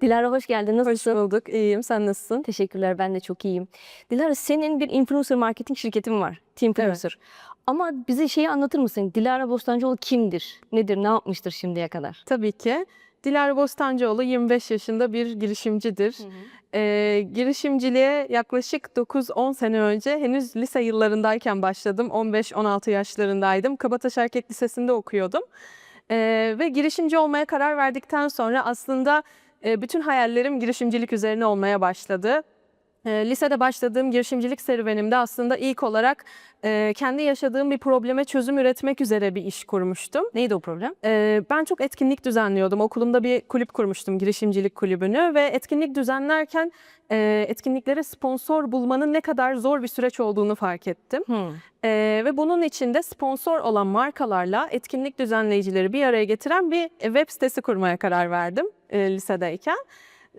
Dilara hoş geldin. Nasılsın? Hoş bulduk. İyiyim. Sen nasılsın? Teşekkürler. Ben de çok iyiyim. Dilara senin bir influencer marketing şirketin var. Team Influencer. Ama bize şeyi anlatır mısın? Dilara Bostancıoğlu kimdir? Nedir? Ne yapmıştır şimdiye kadar? Tabii ki. Dilara Bostancıoğlu 25 yaşında bir girişimcidir. Ee, girişimciliğe yaklaşık 9-10 sene önce henüz lise yıllarındayken başladım. 15-16 yaşlarındaydım. Kabataş Erkek Lisesi'nde okuyordum. Ee, ve girişimci olmaya karar verdikten sonra aslında bütün hayallerim girişimcilik üzerine olmaya başladı. E, lisede başladığım girişimcilik serüvenimde aslında ilk olarak e, kendi yaşadığım bir probleme çözüm üretmek üzere bir iş kurmuştum. Neydi o problem? Ee, ben çok etkinlik düzenliyordum. Okulumda bir kulüp kurmuştum, girişimcilik kulübünü ve etkinlik düzenlerken e, etkinliklere sponsor bulmanın ne kadar zor bir süreç olduğunu fark ettim. Hmm. Ee, ve bunun içinde sponsor olan markalarla etkinlik düzenleyicileri bir araya getiren bir web sitesi kurmaya karar verdim e, lisedeyken.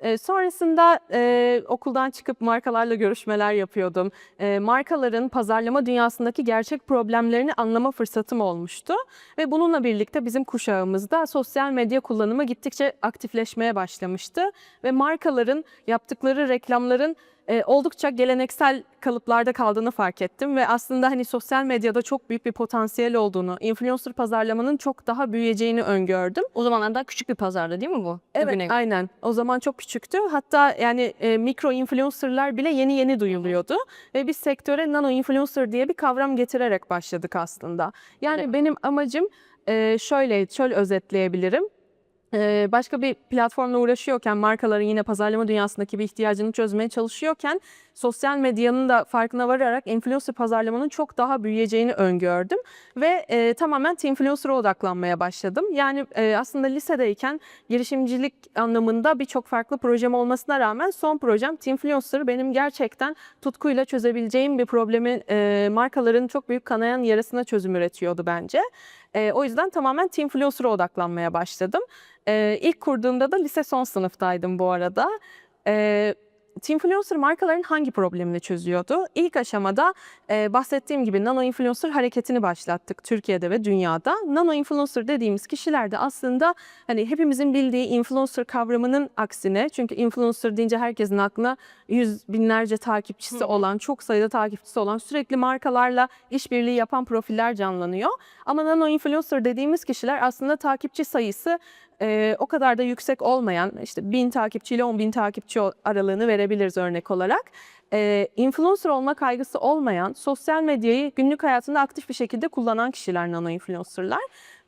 E, sonrasında e, okuldan çıkıp markalarla görüşmeler yapıyordum. E, markaların pazarlama dünyasındaki gerçek problemlerini anlama fırsatım olmuştu. Ve bununla birlikte bizim kuşağımızda sosyal medya kullanımı gittikçe aktifleşmeye başlamıştı. Ve markaların yaptıkları reklamların e, oldukça geleneksel kalıplarda kaldığını fark ettim ve aslında hani sosyal medyada çok büyük bir potansiyel olduğunu, influencer pazarlamanın çok daha büyüyeceğini öngördüm. O zamanlar daha küçük bir pazardı değil mi bu? Evet, Bugüne aynen. O zaman çok küçüktü. Hatta yani e, mikro influencerlar bile yeni yeni duyuluyordu ve biz sektöre nano influencer diye bir kavram getirerek başladık aslında. Yani Evet. benim amacım e, şöyle, şöyle özetleyebilirim. E, başka bir platformla uğraşıyorken, markaların yine pazarlama dünyasındaki bir ihtiyacını çözmeye çalışıyorken, sosyal medyanın da farkına vararak influencer pazarlamanın çok daha büyüyeceğini öngördüm ve e, tamamen influencer'a odaklanmaya başladım. Yani e, aslında lisedeyken girişimcilik anlamında birçok farklı projem olmasına rağmen son projem Teamfluencer benim gerçekten tutkuyla çözebileceğim bir problemi e, markaların çok büyük kanayan yarasına çözüm üretiyordu bence. E, o yüzden tamamen Teamfluencer'a odaklanmaya başladım. E, ilk kurduğumda da lise son sınıftaydım bu arada. E, Teamfluencer markaların hangi problemini çözüyordu? İlk aşamada e, bahsettiğim gibi nano influencer hareketini başlattık Türkiye'de ve dünyada. Nano influencer dediğimiz kişiler de aslında hani hepimizin bildiği influencer kavramının aksine çünkü influencer deyince herkesin aklına yüz binlerce takipçisi olan, çok sayıda takipçisi olan, sürekli markalarla işbirliği yapan profiller canlanıyor. Ama nano influencer dediğimiz kişiler aslında takipçi sayısı e, o kadar da yüksek olmayan işte bin takipçi ile 10 bin takipçi o- aralığını verebiliriz örnek olarak. E, influencer olma kaygısı olmayan, sosyal medyayı günlük hayatında aktif bir şekilde kullanan kişiler nano influencerlar.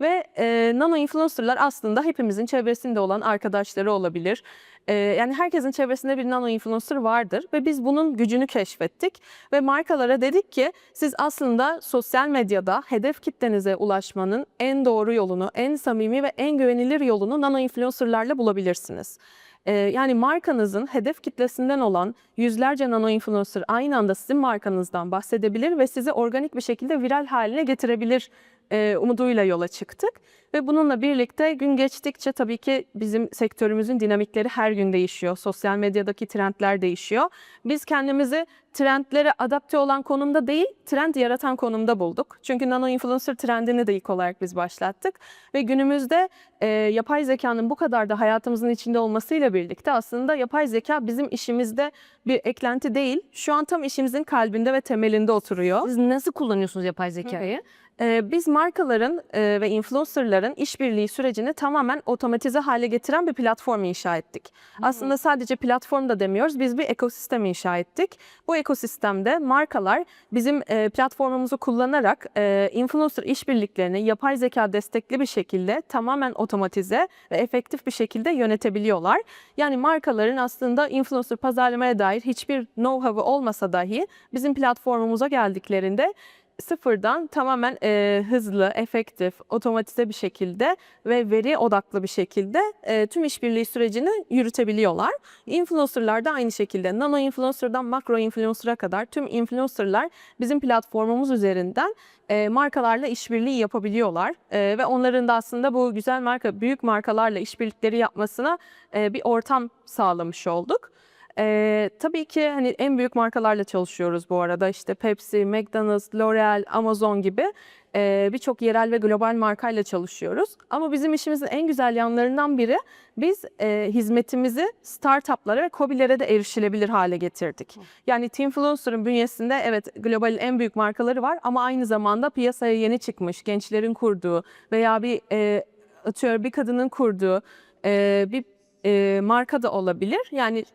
Ve e, nano influencerlar aslında hepimizin çevresinde olan arkadaşları olabilir. E, yani herkesin çevresinde bir nano influencer vardır ve biz bunun gücünü keşfettik. Ve markalara dedik ki siz aslında sosyal medyada hedef kitlenize ulaşmanın en doğru yolunu, en samimi ve en güvenilir yolunu nano influencerlarla bulabilirsiniz. Ee, yani markanızın hedef kitlesinden olan yüzlerce nano influencer aynı anda sizin markanızdan bahsedebilir ve sizi organik bir şekilde viral haline getirebilir e, umuduyla yola çıktık. Ve bununla birlikte gün geçtikçe tabii ki bizim sektörümüzün dinamikleri her gün değişiyor. Sosyal medyadaki trendler değişiyor. Biz kendimizi trendlere adapte olan konumda değil, trend yaratan konumda bulduk. Çünkü nano influencer trendini de ilk olarak biz başlattık. Ve günümüzde e, yapay zekanın bu kadar da hayatımızın içinde olmasıyla birlikte aslında yapay zeka bizim işimizde bir eklenti değil. Şu an tam işimizin kalbinde ve temelinde oturuyor. Siz nasıl kullanıyorsunuz yapay zekayı? Ee, biz markaların e, ve influencerların işbirliği sürecini tamamen otomatize hale getiren bir platform inşa ettik. Aslında sadece platform da demiyoruz, biz bir ekosistem inşa ettik. Bu ekosistemde markalar bizim e, platformumuzu kullanarak e, influencer işbirliklerini yapay zeka destekli bir şekilde tamamen otomatize ve efektif bir şekilde yönetebiliyorlar. Yani markaların aslında influencer pazarlamaya dair hiçbir know-how'ı olmasa dahi bizim platformumuza geldiklerinde sıfırdan tamamen e, hızlı, efektif, otomatize bir şekilde ve veri odaklı bir şekilde e, tüm işbirliği sürecini yürütebiliyorlar. Influencerlar da aynı şekilde nano influencer'dan makro influencer'a kadar tüm influencerlar bizim platformumuz üzerinden e, markalarla işbirliği yapabiliyorlar E, ve onların da aslında bu güzel marka, büyük markalarla işbirlikleri yapmasına e, bir ortam sağlamış olduk. Ee, tabii ki hani en büyük markalarla çalışıyoruz bu arada. İşte Pepsi, McDonald's, L'Oreal, Amazon gibi e, birçok yerel ve global markayla çalışıyoruz. Ama bizim işimizin en güzel yanlarından biri biz e, hizmetimizi startuplara ve COBİ'lere de erişilebilir hale getirdik. Yani Teamfluencer'ın bünyesinde evet globalin en büyük markaları var ama aynı zamanda piyasaya yeni çıkmış gençlerin kurduğu veya bir e, atıyorum bir kadının kurduğu e, bir e, marka da olabilir. Yani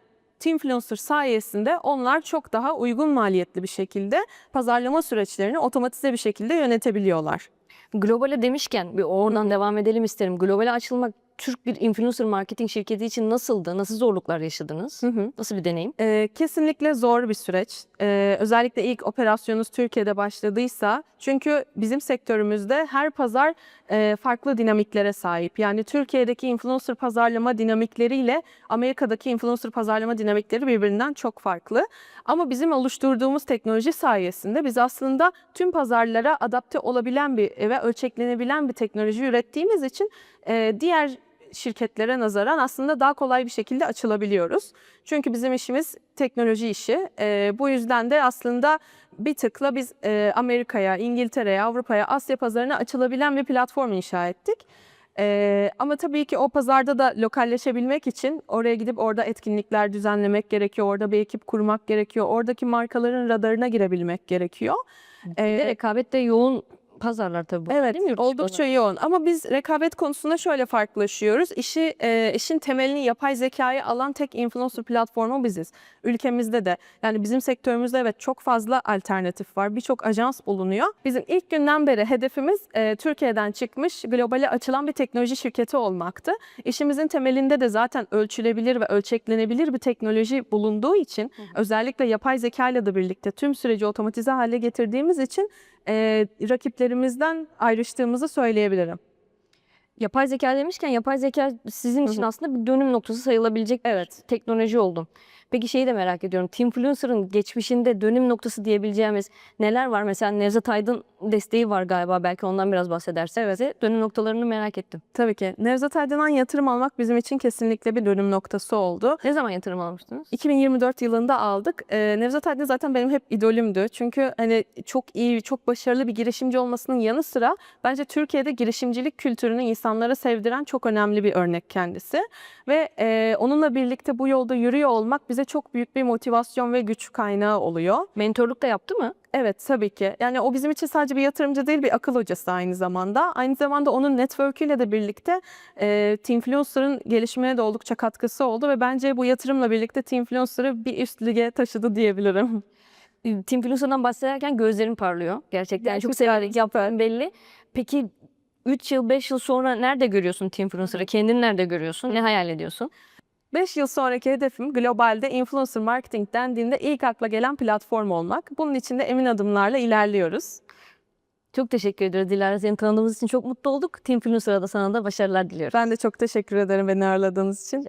Teamfluencer sayesinde onlar çok daha uygun maliyetli bir şekilde pazarlama süreçlerini otomatize bir şekilde yönetebiliyorlar. Globale demişken bir oradan devam edelim isterim. Globale açılmak Türk bir influencer marketing şirketi için nasıldı? Nasıl zorluklar yaşadınız? Nasıl bir deneyim? Ee, kesinlikle zor bir süreç. Ee, özellikle ilk operasyonunuz Türkiye'de başladıysa çünkü bizim sektörümüzde her pazar e, farklı dinamiklere sahip. Yani Türkiye'deki influencer pazarlama dinamikleriyle Amerika'daki influencer pazarlama dinamikleri birbirinden çok farklı. Ama bizim oluşturduğumuz teknoloji sayesinde biz aslında tüm pazarlara adapte olabilen bir ve ölçeklenebilen bir teknoloji ürettiğimiz için e, diğer şirketlere nazaran aslında daha kolay bir şekilde açılabiliyoruz. Çünkü bizim işimiz teknoloji işi. Ee, bu yüzden de aslında bir tıkla biz e, Amerika'ya, İngiltere'ye, Avrupa'ya, Asya pazarına açılabilen bir platform inşa ettik. Ee, ama tabii ki o pazarda da lokalleşebilmek için oraya gidip orada etkinlikler düzenlemek gerekiyor. Orada bir ekip kurmak gerekiyor. Oradaki markaların radarına girebilmek gerekiyor. De rekabet de yoğun pazarlar tabii. bu, Evet, değil mi? Oldukça yoğun. Ama biz rekabet konusunda şöyle farklılaşıyoruz. İşi, e, işin temelini yapay zekayı alan tek influencer platformu biziz. Ülkemizde de. Yani bizim sektörümüzde evet çok fazla alternatif var. Birçok ajans bulunuyor. Bizim ilk günden beri hedefimiz e, Türkiye'den çıkmış, globale açılan bir teknoloji şirketi olmaktı. İşimizin temelinde de zaten ölçülebilir ve ölçeklenebilir bir teknoloji bulunduğu için özellikle yapay zeka ile de birlikte tüm süreci otomatize hale getirdiğimiz için e, rakiplerimizden ayrıştığımızı söyleyebilirim. Yapay zeka demişken yapay zeka sizin için aslında bir dönüm noktası sayılabilecek Evet. bir teknoloji oldu. Peki şeyi de merak ediyorum. Teamfluencer'ın geçmişinde dönüm noktası diyebileceğimiz neler var? Mesela Nevzat Aydın desteği var galiba. Belki ondan biraz bahsedersiniz. bize. Dönüm noktalarını merak ettim. Tabii ki. Nevzat Aydın'dan yatırım almak bizim için kesinlikle bir dönüm noktası oldu. Ne zaman yatırım almıştınız? 2024 yılında aldık. Ee, Nevzat Aydın zaten benim hep idolümdü. Çünkü hani çok iyi, çok başarılı bir girişimci olmasının yanı sıra bence Türkiye'de girişimcilik kültürünü insanlara sevdiren çok önemli bir örnek kendisi. Ve e, onunla birlikte bu yolda yürüyor olmak bize çok büyük bir motivasyon ve güç kaynağı oluyor. Mentorluk da yaptı mı? Evet tabii ki. Yani o bizim için sadece bir yatırımcı değil bir akıl hocası aynı zamanda. Aynı zamanda onun network'üyle de birlikte e, Teamfluencer'ın gelişimine de oldukça katkısı oldu ve bence bu yatırımla birlikte Teamfluencer'ı bir üst lige taşıdı diyebilirim. Teamfluencer'dan bahsederken gözlerim parlıyor. Gerçekten çok Gerçekten severek yaptığın belli. Peki 3 yıl 5 yıl sonra nerede görüyorsun Teamfluencer'ı? Kendini nerede görüyorsun? Ne hayal ediyorsun? 5 yıl sonraki hedefim globalde influencer marketing dendiğinde ilk akla gelen platform olmak. Bunun için de emin adımlarla ilerliyoruz. Çok teşekkür ediyoruz Dilara. Seni tanıdığımız için çok mutlu olduk. Teamfluencer'a da sana da başarılar diliyorum. Ben de çok teşekkür ederim beni ağırladığınız için.